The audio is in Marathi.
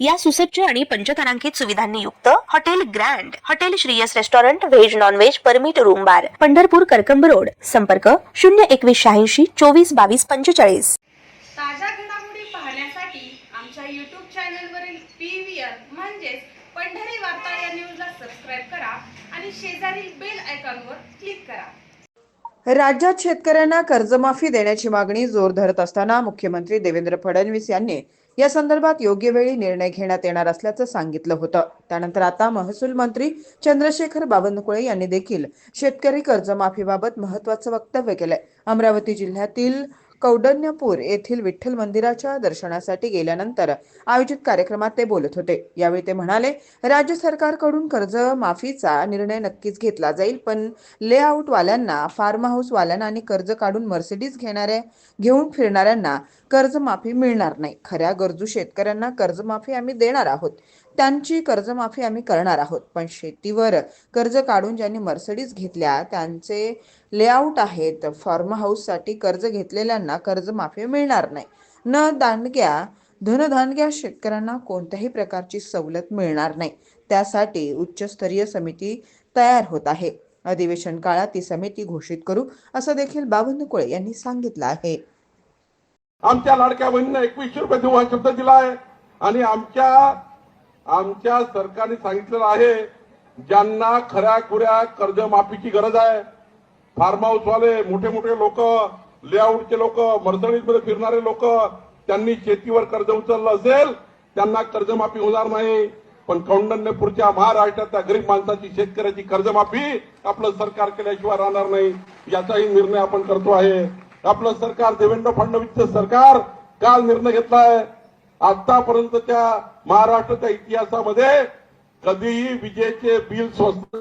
या सुसज्ज आणि पंचतारांकित सुविधांनी युक्त hotel grand hotel Shriyas restaurant veg non veg permit room bar Pandharpur Karkamb road. संपर्क शून्य एकवीस शहाऐंशी चोवीस बावीस पंचेचाळीस. ताज्या घडामोडी पाहण्यासाठी आमच्या यूट्यूब चॅनलवरील पी व्ही आर म्हणजेच पंढरी वार्ता या न्यूजला सबस्क्राईब करा आणि शेजारील बेल आयकॉनवर क्लिक करा. राज्यात शेतकऱ्यांना कर्जमाफी देण्याची मागणी जोर धरत असताना मुख्यमंत्री देवेंद्र फडणवीस यांनी या संदर्भात योग्य वेळी निर्णय घेण्यात येणार असल्याचं सांगितलं होतं. त्यानंतर आता महसूल मंत्री चंद्रशेखर बावनकुळे यांनी देखील शेतकरी कर्जमाफीबाबत महत्वाचं वक्तव्य केलंय. अमरावती जिल्ह्यातील कौडन्यपूर येथील विठ्ठल मंदिराच्या दर्शनासाठी गेल्यानंतर आयोजित कार्यक्रमात ते बोलत होते. यावेळी ते म्हणाले राज्य सरकारकडून कर्ज माफीचा निर्णय नक्कीच घेतला जाईल पण लेआउटवाल्यांना फार्म हाऊस वाल्यांना आणि कर्ज काढून मर्सिडीज घेणाऱ्या घेऊन फिरणाऱ्यांना कर्जमाफी मिळणार नाही. खऱ्या गरजू शेतकऱ्यांना कर्जमाफी आम्ही देणार आहोत. त्यांची कर्जमाफी आम्ही करणार आहोत. पण शेतीवर कर्ज काढून ज्यांनी मर्सिडीज घेतल्या त्यांचे लेआउट आहेत फार्म हाऊससाठी कर्ज घेतलेल्यांना कर्जमाफी मिळणार नाही. न दांडग्या धनधानग्या शेतकऱ्यांना कोणत्याही प्रकारची सवलत मिळणार नाही. त्यासाठी उच्चस्तरीय समिती तयार होत आहे. अधिवेशन काळात ती समिती घोषित करू असं देखील बावनकुळे यांनी सांगितलं आहे. आमच्या लाडक्या बहिणींना एकवीसशे रुपये देऊ हा शब्द दिला आहे. आणि आमच्या आमच्या सरकारने सांगितलेलं आहे ज्यांना खऱ्या खुऱ्या कर्जमाफीची गरज आहे फार्म हाऊसवाले मोठे मोठे लोक लेआउटचे लोक मर्सडीजमध्ये फिरणारे लोक त्यांनी शेतीवर कर्ज उचललं असेल त्यांना कर्जमाफी होणार नाही. पण कौंडण्यपूरच्या महाराष्ट्रातल्या गरीब माणसाची शेतकऱ्याची कर्जमाफी आपलं सरकार केल्याशिवाय राहणार नाही. याचाही निर्णय आपण करतो आहे. आपलं सरकार देवेंद्र फडणवीसचं सरकार काल निर्णय घेतलाय. आतापर्यंतच्या महाराष्ट्राच्या इतिहासामध्ये कधीही विजेचे बिल स्वस्त